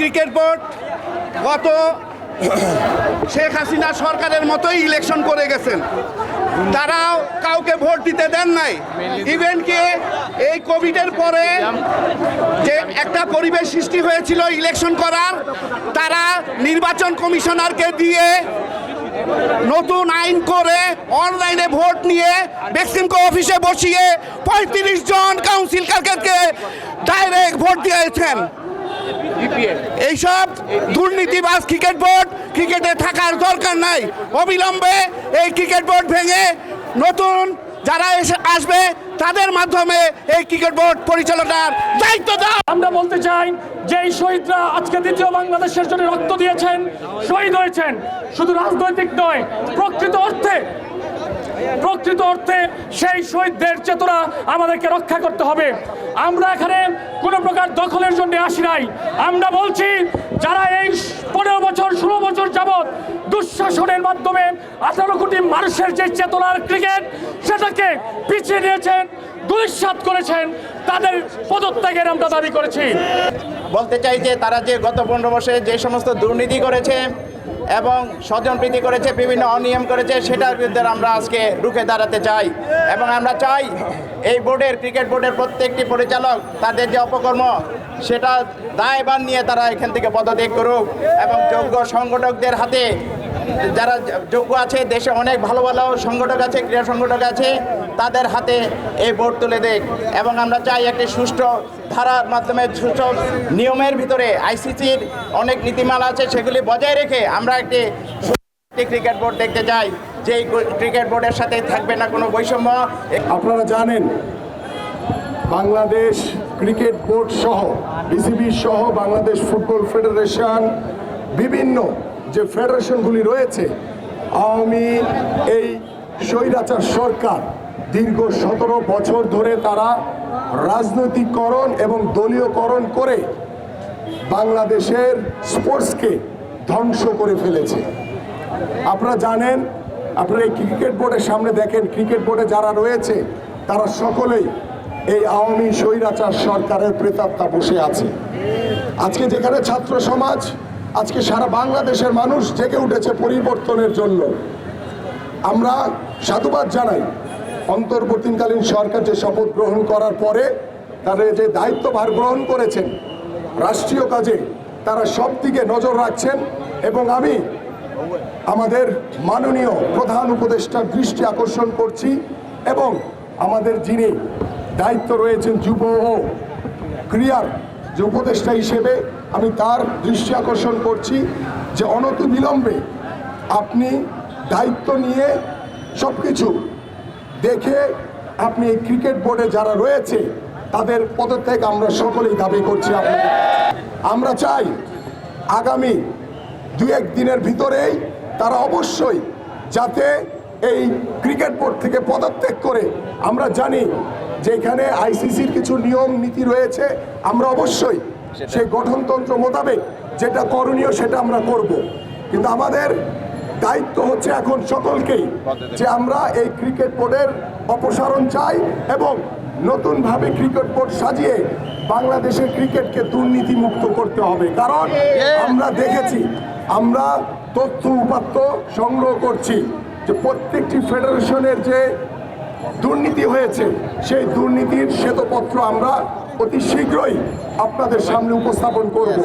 Cricket board গত শেখ হাসিনা সরকারের মতোই ইলেকশন করে গেছেন। তারাও কাউকে ভোট দিতে দেন নাই। ইভেন কি এই কোভিডের পরে যে একটা পরিবেশ সৃষ্টি হয়েছিল ইলেকশন করার, তারা নির্বাচন কমিশনারকে দিয়ে নতুন আইন করে অনলাইনে ভোট নিয়ে বেক্সিমকো অফিসে বসিয়ে পঁয়ত্রিশ জন কাউন্সিলরকে ডাইরেক্ট ভোট দিয়েছেন। এইসব দুর্নীতিবাজ ক্রিকেট বোর্ড ক্রিকেটে থাকার দরকার নাই। অবিলম্বে এই ক্রিকেট বোর্ড ভেঙে নতুন যারা এসে আসবে তাদের মাধ্যমে এই ক্রিকেট বোর্ড পরিচালনার দায়িত্ব দাও। আমরা বলতে চাই যে এই শহীদরা আজকে দ্বিতীয় বাংলাদেশের জন্য রক্ত দিয়েছেন শহীদ হয়েছেন শুধু রাজনৈতিক নয় প্রকৃত অর্থে প্রকৃত অর্থে সেই শহীদদের চেতনা আমাদেরকে রক্ষা করতে হবে। আমরা এখানে কোনো প্রকার দখলের জন্য আসি নাই। আমরা বলছি, যারা এই পনেরো বছর, ষোলো বছর যাবৎ দুঃশাসনের মাধ্যমে আঠারো কোটি মানুষের যে চেতনার ক্রিকেট সেটাকে পিছিয়ে নিয়েছেন দুঃসাত করেছেন, তাদের পদত্যাগের আমরা দাবি করেছি। বলতে চাই যে তারা যে গত পনেরো বছরে যে সমস্ত দুর্নীতি করেছে এবং স্বজনপ্রীতি করেছে, বিভিন্ন অনিয়ম করেছে, সেটার বিরুদ্ধে আমরা আজকে রুখে দাঁড়াতে চাই। এবং আমরা চাই এই বোর্ডের, ক্রিকেট বোর্ডের প্রত্যেকটি পরিচালক তাদের যে অপকর্ম, সেটা দায়বান নিয়ে তারা এখান থেকে পদত্যাগ করুক এবং যোগ্য সংগঠকদের হাতে যারা যোগ্য আছে, দেশে অনেক ভালো ভালো সংগঠক আছে, ক্রীড়া সংগঠক আছে, তাদের হাতে এই বোর্ড তুলে দেখ। এবং আমরা চাই একটি সুষ্ঠু ধারার মাধ্যমে সুষ্ঠু নিয়মের ভিতরে আইসিসির অনেক নীতিমালা আছে, সেগুলি বজায় রেখে আমরা একটি ক্রিকেট বোর্ড দেখতে চাই। যে ক্রিকেট বোর্ডের সাথে থাকবে না কোনো বৈষম্য। আপনারা জানেন, বাংলাদেশ ক্রিকেট বোর্ড সহ, বিসিবি সহ, বাংলাদেশ ফুটবল ফেডারেশন বিভিন্ন যে ফেডারেশনগুলি রয়েছে, আওয়ামী এই স্বৈরাচার সরকার দীর্ঘ সতেরো বছর ধরে তারা রাজনৈতিককরণ এবং দলীয়করণ করে বাংলাদেশের স্পোর্টসকে ধ্বংস করে ফেলেছে। আপনারা জানেন, আপনারা এই ক্রিকেট বোর্ডের সামনে দেখেন, ক্রিকেট বোর্ডে যারা রয়েছে, তারা সকলেই এই আওয়ামী স্বৈরাচার সরকারের প্রেতাত্মা বসে আছে। আজকে যেখানে ছাত্র সমাজ আজকে সারা বাংলাদেশের মানুষ জেগে উঠেছে পরিবর্তনের জন্য। আমরা সাধুবাদ জানাই। অন্তর্বর্তীকালীন সরকার যে শপথ গ্রহণ করার পরে তাদের যে দায়িত্বভার গ্রহণ করেছেন, রাষ্ট্রীয় কাজে তারা সব দিকে নজর রাখছেন এবং আমি আমাদের মাননীয় প্রধান উপদেষ্টার দৃষ্টি আকর্ষণ করছি এবং আমাদের যিনি দায়িত্ব রয়েছেন যুব ও ক্রিয়ার যে উপদেষ্টা হিসেবে আমি তার দৃষ্টি আকর্ষণ করছি যে অনতি বিলম্বে আপনি দায়িত্ব নিয়ে সব কিছু দেখে আপনি এই ক্রিকেট বোর্ডে যারা রয়েছে, তাদের পদত্যাগ আমরা সকলেই দাবি করছি আপনাদের। আমরা চাই আগামী দু এক দিনের ভিতরেই তারা অবশ্যই যাতে এই ক্রিকেট বোর্ড থেকে পদত্যাগ করে, আমরা জানি যে এখানে আইসিসির কিছু নিয়ম, নীতি রয়েছে, আমরা অবশ্যই সেই গঠনতন্ত্র মোতাবেক যেটা করণীয় সেটা আমরা করব। কিন্তু আমাদের দায়িত্ব হচ্ছে এখন সকলকেই যে আমরা এই ক্রিকেট বোর্ডের অপসারণ চাই এবং নতুনভাবে ক্রিকেট বোর্ড সাজিয়ে বাংলাদেশের ক্রিকেটকে দুর্নীতি মুক্ত করতে হবে। কারণ আমরা দেখেছি আমরা তথ্য উপাত্ত সংগ্রহ করছি যে প্রত্যেকটি ফেডারেশনের যে দুর্নীতি হয়েছে সেই দুর্নীতির শ্বেতপত্র আমরা অতি শীঘ্রই আপনাদের সামনে উপস্থাপন করব।